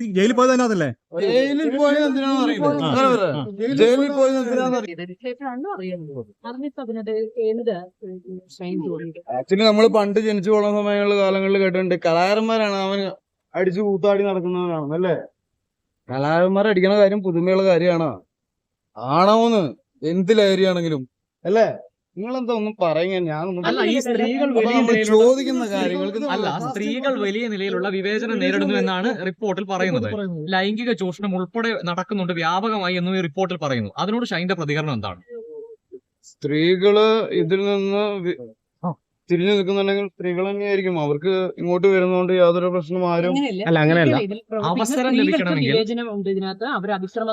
ജയിലിൽ പോയത് അതിനകത്തല്ലേ? ജയിലിൽ പോയത് എന്തിനാണെന്ന് അറിയില്ല. ജയിലിൽ പോയത് എന്തിനാണെന്ന് ആക്ച്വലി നമ്മൾ പണ്ട് ജനിച്ചു പോകുന്ന സമയങ്ങളിൽ കാലങ്ങളിൽ കേട്ടിട്ടുണ്ട് കലാകാരന്മാരാണ് അവൻ അടിച്ചു കൂത്താടി നടക്കുന്നവനാണ് അല്ലേ? കലാകാരന്മാർ അടിക്കണ കാര്യം പുതുമയുള്ള കാര്യമാണ്. ആണോന്ന് എന്ത് ലഹരിയാണെങ്കിലും അല്ലേ? നിങ്ങൾ എന്താ ഒന്നും പറയുക ഞാൻ അല്ല ഈ സ്ത്രീകൾ വലിയ നിലയിലുള്ള ചോദിക്കുന്ന കാര്യങ്ങൾക്ക് അല്ല സ്ത്രീകൾ വലിയ നിലയിലുള്ള വിവേചനം നേരിടുന്നു എന്നാണ് റിപ്പോർട്ടിൽ പറയുന്നത്. ലൈംഗിക ചൂഷണം ഉൾപ്പെടെ നടക്കുന്നുണ്ട് വ്യാപകമായി എന്നും ഈ റിപ്പോർട്ടിൽ പറയുന്നു. അതിനോട് ഷൈന്റെ പ്രതികരണം എന്താണ്? സ്ത്രീകൾ ഇതിൽ നിന്ന് തിരിഞ്ഞു നിൽക്കുന്നുണ്ടെങ്കിൽ സ്ത്രീകൾ തന്നെയായിരിക്കും. അവർക്ക് ഇങ്ങോട്ട് വരുന്നതുകൊണ്ട് യാതൊരു പ്രശ്നം ആരും അല്ല അങ്ങനെയല്ല. അവസരം ലഭിക്കണമെങ്കിൽ-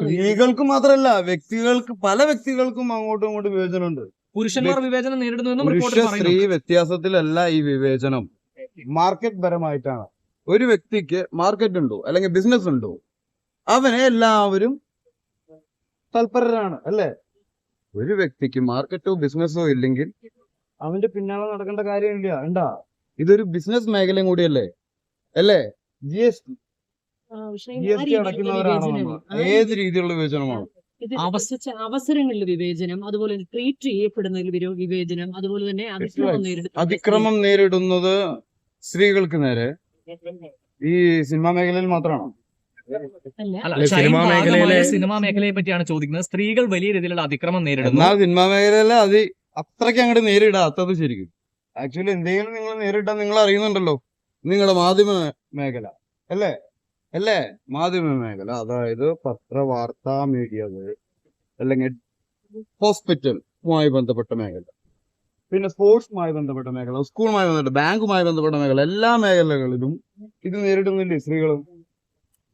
സ്ത്രീകൾക്ക് മാത്രല്ല വ്യക്തികൾക്ക് പല വ്യക്തികൾക്കും അങ്ങോട്ടും ഇങ്ങോട്ടും വിവേചനമുണ്ട് പുരുഷന്മാർ വിവേചനം നേരിടുന്നു എന്നും പുരുഷ റിപ്പോർട്ടിൽ സ്ത്രീ പറയുന്നു വ്യത്യാസത്തിലല്ല ഈ വിവേചനം. മാർക്കറ്റ് പരമായിട്ടാണ്. ഒരു വ്യക്തിക്ക് മാർക്കറ്റ് ഉണ്ടോ? അല്ലെങ്കിൽ ബിസിനസ് ഉണ്ടോ? അവനെ എല്ലാവരും തൽപരരാണ് അല്ലേ? ഒരു വ്യക്തിക്ക് മാർക്കറ്റോ ബിസിനസ്സോ ഇല്ലെങ്കിൽ അവന്റെ പിന്നാലെ നടക്കേണ്ട കാര്യമില്ല എന്താ ഇതൊരു ബിസിനസ് മേഖലയും കൂടിയല്ലേ? അല്ലേ? G S G S T അടയ്ക്കുന്നവരാണോ നമ്മൾ. ഏത് രീതിയിലുള്ള വിവേചനമാണ്? അവസരങ്ങളിൽ വിവേചനം അതുപോലെ ട്രീറ്റ് ചെയ്യപ്പെടുന്നതിൽ വിവേചനം അതുപോലെ തന്നെ അതിക്രമം നേരിടുന്ന അതിക്രമം നേരിടുന്നത് സ്ത്രീകൾക്ക് നേരെ. ഈ സിനിമാ മേഖലയിൽ മാത്രമാണോ? സിനിമാ മേഖലയിലെ- സിനിമാ മേഖലയെ പറ്റിയാണ് ചോദിക്കുന്നത്. സ്ത്രീകൾ വലിയ രീതിയിലുള്ള അതിക്രമം നേരിടുന്നു. എന്നാൽ സിനിമാ മേഖലയിൽ അത് അത്രയ്ക്ക് അങ്ങോട്ട് നേരിടാത്തത് ശരിക്കും. ആക്ച്വലി എന്തെങ്കിലും നിങ്ങൾ നേരിട്ടാൽ നിങ്ങൾ അറിയുന്നുണ്ടല്ലോ. നിങ്ങളുടെ മാധ്യമ മേഖല. അല്ലേ? അല്ലേ? മാധ്യമ മേഖല അതായത് പത്ര വാർത്താ മീഡിയകൾ അല്ലെങ്കിൽ ഹോസ്പിറ്റലുമായി ബന്ധപ്പെട്ട മേഖല. പിന്നെ സ്പോർട്സുമായി ബന്ധപ്പെട്ട മേഖല സ്കൂളുമായി ബന്ധപ്പെട്ട ബാങ്കുമായി ബന്ധപ്പെട്ട മേഖല എല്ലാ മേഖലകളിലും ഇത് നേരിടുന്നില്ലേ സ്ത്രീകളും?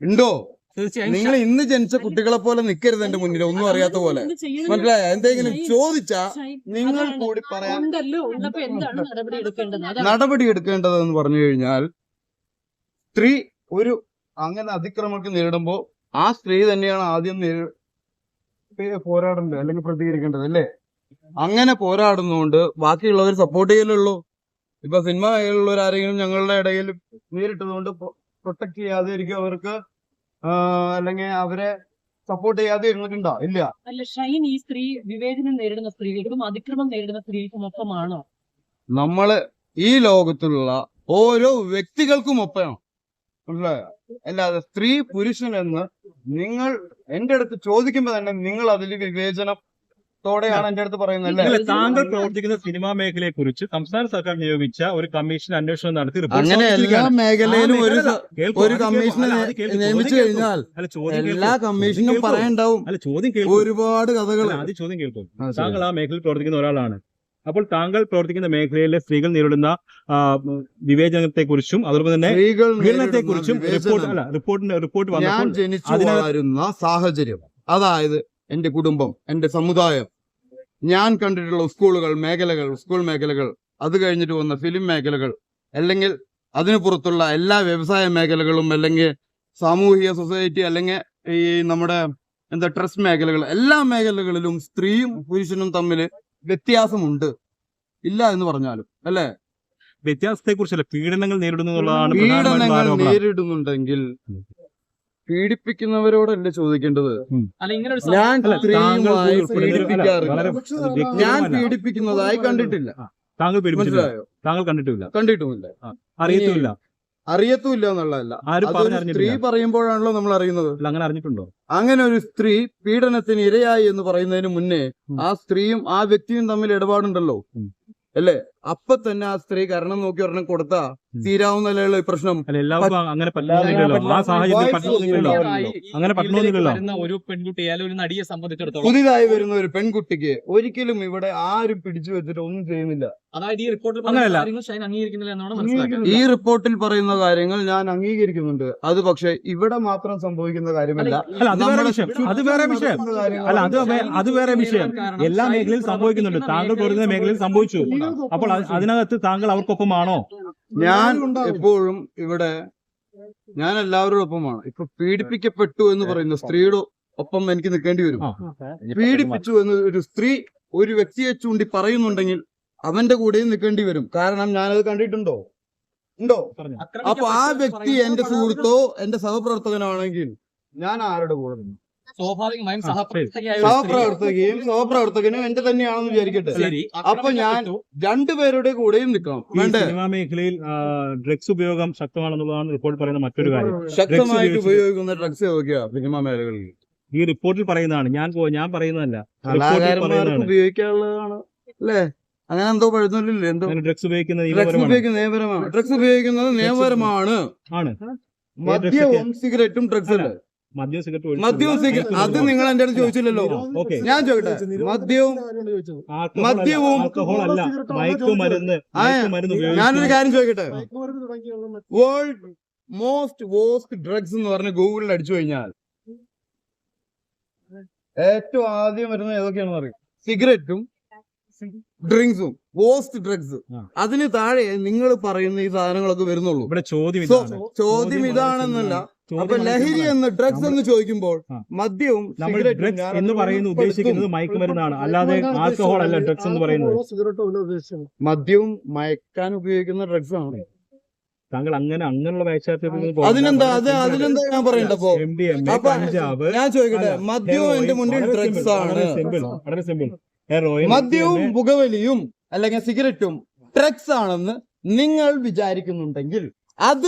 ഉണ്ടോ? നിങ്ങൾ ഇന്ന് ജനിച്ച കുട്ടികളെ പോലെ നിൽക്കരുത് എന്റെ മുന്നിൽ ഒന്നും അറിയാത്ത പോലെ. മനസ്സിലായ? എന്തെങ്കിലും ചോദിച്ചാ നിങ്ങൾ കൂടി പറയാൻ നടപടി എടുക്കേണ്ടത്? എന്ന് നടപടി എടുക്കേണ്ടതെന്ന് പറഞ്ഞു കഴിഞ്ഞാൽ സ്ത്രീ ഒരു അങ്ങനെ അതിക്രമങ്ങൾ നേരിടുമ്പോ ആ സ്ത്രീ തന്നെയാണ് ആദ്യം പോരാടേണ്ടത് അല്ലെങ്കിൽ പ്രതികരിക്കേണ്ടത് അല്ലേ? അങ്ങനെ പോരാടുന്നതുകൊണ്ട് ബാക്കിയുള്ളവർ സപ്പോർട്ട് ചെയ്യലുള്ളൂ. ഇപ്പൊ സിനിമ മേഖലയിലുള്ളവർ ആരെങ്കിലും ഞങ്ങളുടെ ഇടയിൽ നേരിട്ടതുകൊണ്ട് പ്രൊട്ടക്ട് ചെയ്യാതെ ഇരിക്കും അവർക്ക് അല്ലെങ്കിൽ അവരെ സപ്പോർട്ട് ചെയ്യാതെ ഇരുന്നിട്ടുണ്ടോ? ഇല്ല. അല്ല ഷൈൻ ഈ സ്ത്രീ വിവേചനം നേരിടുന്ന സ്ത്രീകൾക്കും അതിക്രമം നേരിടുന്ന സ്ത്രീകൾക്കും ഒപ്പമാണോ? നമ്മൾ ഈ ലോകത്തിലുള്ള ഓരോ വ്യക്തികൾക്കും ഒപ്പമാണ്. മനസ്സിലായോ അല്ലാതെ സ്ത്രീ പുരുഷൻ എന്ന് നിങ്ങൾ എന്റെ അടുത്ത് ചോദിക്കുമ്പോ തന്നെ നിങ്ങൾ അതിൽ വിവേചനത്തോടെയാണ് എന്റെ അടുത്ത് പറയുന്നത് അല്ലേ? താങ്കൾ പ്രവർത്തിക്കുന്ന സിനിമാ മേഖലയെ കുറിച്ച് സംസ്ഥാന സർക്കാർ നിയോഗിച്ച ഒരു കമ്മീഷൻ അന്വേഷണം നടത്തി അങ്ങനെ എല്ലാ. മേഖലയിലും ഒരു ഒരു കമ്മീഷനെ. നിയമിച്ചു കഴിഞ്ഞാൽ എല്ലാ കമ്മീഷനും പറയണ്ടാവും അല്ല ചോദ്യം കേൾക്കൂ. ഒരുപാട് കഥകൾ ആദ്യം ചോദ്യം കേൾക്കും. താങ്കൾ ആ മേഖലയിൽ പ്രവർത്തിക്കുന്ന ഒരാളാണ്. അപ്പോൾ താങ്കൾ പ്രവർത്തിക്കുന്ന മേഖലയിലെ സ്ത്രീകൾ നേരിടുന്ന വിവേചനത്തെ കുറിച്ചും അതുപോലെ തന്നെ സ്ത്രീകൾ പീഡനത്തെ നേരിടുന്ന കുറിച്ചും റിപ്പോർട്ട് അല്ല റിപ്പോർട്ടിന്റെ റിപ്പോർട്ട് ഞാൻ ജനിച്ചു വളരുന്ന സാഹചര്യം. അതായത് എന്റെ കുടുംബം എന്റെ സമുദായം. ഞാൻ കണ്ടിട്ടുള്ള സ്കൂളുകൾ മേഖലകൾ സ്കൂൾ മേഖലകൾ അത് കഴിഞ്ഞിട്ട് വന്ന ഫിലിം മേഖലകൾ അല്ലെങ്കിൽ അതിനു പുറത്തുള്ള എല്ലാ വ്യവസായ മേഖലകളും അല്ലെങ്കിൽ സാമൂഹിക സൊസൈറ്റി അല്ലെങ്കിൽ ഈ നമ്മുടെ എന്താ ട്രസ്റ്റ് മേഖലകൾ എല്ലാ മേഖലകളിലും സ്ത്രീയും പുരുഷനും തമ്മിൽ വ്യത്യാസമുണ്ട്. ഇല്ല എന്ന് പറഞ്ഞാലും അല്ലേ? വ്യത്യാസത്തെ കുറിച്ചല്ല പീഡനങ്ങൾ നേരിടുന്നു എന്നുള്ളതാണ് പീഡനങ്ങൾ. നേരിടുന്നുണ്ടെങ്കിൽ പീഡിപ്പിക്കുന്നവരോടല്ലേ ചോദിക്കേണ്ടത്? അല്ല ഇങ്ങനെ ഒരു ഞാൻ സ്ത്രീയുമായി പീഡിപ്പിക്കാറില്ല. ഞാൻ. പീഡിപ്പിക്കുന്നതായി കണ്ടിട്ടില്ല. താങ്കൾ മനസ്സിലായോ? താങ്കൾ കണ്ടിട്ടില്ല. കണ്ടിട്ടുമില്ല. അറിയത്തുമില്ല. അറിയത്തുമില്ല എന്നുള്ളതല്ല. അതൊരു സ്ത്രീ പറയുമ്പോഴാണല്ലോ നമ്മൾ അറിയുന്നത്. അങ്ങനെ അറിഞ്ഞിട്ടുണ്ടോ? അങ്ങനെ ഒരു സ്ത്രീ പീഡനത്തിന് ഇരയായി എന്ന് പറയുന്നതിന് മുന്നേ ആ സ്ത്രീയും ആ വ്യക്തിയും തമ്മിൽ ഇടപാടുണ്ടല്ലോ. അല്ലേ? അപ്പൊ തന്നെ ആ സ്ത്രീ കരണം നോക്കി ഒരെണ്ണം കൊടുത്താ തീരാവുന്ന തീരാവുന്നല്ലോ ഈ പ്രശ്നം. അങ്ങനെ അങ്ങനെ ഒരു പെൺകുട്ടി ഒരു നടിയെ സംബന്ധിച്ചിടത്തോളം പുതിയതായി വരുന്ന ഒരു പെൺകുട്ടിക്ക് ഒരിക്കലും ഇവിടെ ആരും പിടിച്ചു വെച്ചിട്ട് ഒന്നും ചെയ്യുന്നില്ല. അതായത് ഈ റിപ്പോർട്ടിൽ അങ്ങനെയല്ല. പറയുന്ന കാര്യങ്ങൾ ഷൈൻ അംഗീകരിക്കുന്നില്ല എന്നാണ് മനസ്സിലാക്കുക ഈ റിപ്പോർട്ടിൽ പറയുന്ന കാര്യങ്ങൾ ഞാൻ അംഗീകരിക്കുന്നുണ്ട്. അത് പക്ഷേ ഇവിടെ മാത്രം സംഭവിക്കുന്ന കാര്യമല്ല. അല്ല അത് വേറെ വിഷയം. അത് വേറെ വിഷയം. അല്ല അത് അത് വേറെ വിഷയം. എല്ലാ മേഖലയിൽ സംഭവിക്കുന്നുണ്ട്. താങ്കൾ പറയുന്ന മേഖലയിൽ സംഭവിച്ചു. അപ്പോൾ അത് അതിനകത്ത് താങ്കൾ അവർക്കൊപ്പമാണോ? ഞാൻ എപ്പോഴും ഇവിടെ ഞാൻ എല്ലാവരുടെ ഒപ്പമാണ് ഇപ്പൊ പീഡിപ്പിക്കപ്പെട്ടു എന്ന് പറയുന്ന സ്ത്രീയുടെ ഒപ്പം എനിക്ക് നിൽക്കേണ്ടി വരും. പീഡിപ്പിച്ചു എന്ന് ഒരു സ്ത്രീ ഒരു വ്യക്തിയെ ചൂണ്ടി പറയുന്നുണ്ടെങ്കിൽ അവന്റെ കൂടെയും നിൽക്കേണ്ടി വരും. കാരണം ഞാനത് കണ്ടിട്ടുണ്ടോ? ഉണ്ടോ? അപ്പൊ ആ വ്യക്തി എന്റെ സുഹൃത്തോ എന്റെ സഹപ്രവർത്തകനാണെങ്കിൽ ഞാൻ ആരുടെ കൂടെ നിന്നു? സ്വാഭാവികമായും സഹപ്രവർത്തകയും സഹപ്രവർത്തകനും എന്റെ തന്നെയാണെന്ന് വിചാരിക്കട്ടെ. ശരി. അപ്പൊ ഞാൻ രണ്ടുപേരുടെ കൂടെയും നിൽക്കണം. വേണ്ടേ? സിനിമാ മേഖലയിൽ ഡ്രഗ്സ് ഉപയോഗം ശക്തമാണെന്നുള്ളതാണ് റിപ്പോർട്ട് പറയുന്ന മറ്റൊരു കാര്യം. ശക്തമായിട്ട് ഉപയോഗിക്കുന്ന ഡ്രഗ്സ് ഏതൊക്കെയാ സിനിമാ മേഖലകളിൽ? ഈ റിപ്പോർട്ടിൽ പറയുന്നതാണ്. ഞാൻ ഞാൻ പറയുന്നതല്ല. ഉപയോഗിക്കാനുള്ളതാണ്. അല്ലേ? അങ്ങനെ എന്തോ പഴുന്നില്ലേ എന്തോ ഡ്രഗ്സ് ഉപയോഗിക്കുന്നത് ഡ്രഗ്സ് നിയമപരമാണ്. ഉപയോഗിക്കുന്ന നിയമപരമാണ്. ഡ്രഗ്സ് ഉപയോഗിക്കുന്നത് നിയമപരമാണ്. ആണ്. മദ്യവും സിഗരറ്റും ഡ്രഗ്സ് അല്ലേ. മദ്യം സിഗരറ്റും മദ്യവും സിഗരറ്റ് അത് നിങ്ങൾ എന്റെ അടുത്ത് ചോദിച്ചില്ലല്ലോ. ഓക്കെ. ഞാൻ ചോദിക്കട്ടെ. മദ്യവും മദ്യവും അല്ല മയക്കുമരുന്ന് ഞാനൊരു കാര്യം ചോദിക്കട്ടെ? വേൾഡ് മോസ്റ്റ് വോസ്റ്റ് ഡ്രഗ്സ് എന്ന് പറഞ്ഞ് ഗൂഗിളിൽ അടിച്ചു കഴിഞ്ഞാൽ ഏറ്റവും ആദ്യം വരുന്നത് ഏതൊക്കെയാണെന്ന് പറയും സിഗരറ്റും ഡ്രിങ്ക്സും വോസ്റ്റ് ഡ്രഗ്സ്. അതിന് താഴെ നിങ്ങൾ പറയുന്ന ഈ സാധനങ്ങളൊക്കെ വരുന്നുള്ളൂ. ഇവിടെ ചോദ്യം ചോദ്യം ഇതാണെന്നല്ല. അപ്പൊ ലഹരി എന്ന് ഡ്രഗ്സ് എന്ന് ചോദിക്കുമ്പോൾ മദ്യവും നമ്മൾ ഡ്രഗ്സ് എന്ന് പറയുന്നത്. ഉദ്ദേശിക്കുന്നത് മയക്കുമരുന്നാണ് അല്ലാതെ ആൽക്കഹോൾ അല്ല ഡ്രഗ്സ് എന്ന് പറയുന്നത്. മദ്യവും മയക്കാൻ ഉപയോഗിക്കുന്ന ഡ്രഗ്സ് ആണ്. താങ്കൾ അങ്ങനെ അങ്ങനെയുള്ള അതിനെന്താ അത് അതിനെന്താ ഞാൻ പറയണ്ട അപ്പൊ എം ഡി എം എ അപ്പൊ കഞ്ചാവ് ഞാൻ ചോദിക്കട്ടെ മദ്യവും എന്റെ മുന്നിൽ ഡ്രഗ്സ് ആണ്. വളരെ സിമ്പിൾ വളരെ സിമ്പിൾ മദ്യവും പുകവലിയും അല്ലെങ്കിൽ സിഗരറ്റും ഡ്രഗ്സ് ആണെന്ന് നിങ്ങൾ വിചാരിക്കുന്നുണ്ടെങ്കിൽ അത്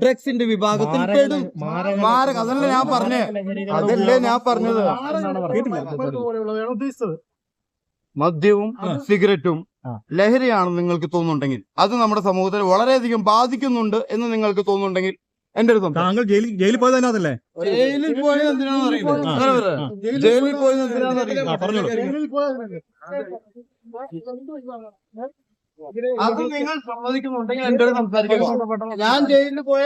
ഡ്രഗ്സിന്റെ വിഭാഗത്തിൽ പെടും മാരക അതല്ല ഞാൻ പറഞ്ഞേ അതല്ലേ ഞാൻ പറഞ്ഞത് മദ്യവും സിഗരറ്റും ലഹരിയാണ് ലഹരിയാണെന്ന് നിങ്ങൾക്ക് തോന്നുന്നുണ്ടെങ്കിൽ അത് നമ്മുടെ സമൂഹത്തെ വളരെയധികം ബാധിക്കുന്നുണ്ട് എന്ന് നിങ്ങൾക്ക് തോന്നുന്നുണ്ടെങ്കിൽ എന്റെ ഒരു. താങ്കൾ ജയിലിൽ ജയിലിൽ പോയത് അതിനകത്തല്ലേ ജയിലിൽ പോയത് എന്തിനാണെന്ന് അറിയില്ല. ജയിലിൽ പോയത് എന്തിനാണെന്ന് അറിയില്ല പറഞ്ഞോളൂ അത് നിങ്ങൾ സമ്മതിക്കുന്നുണ്ടെങ്കിൽ എന്റെ സംസാരിക്കാം. ഞാൻ ജയിലിൽ പോയ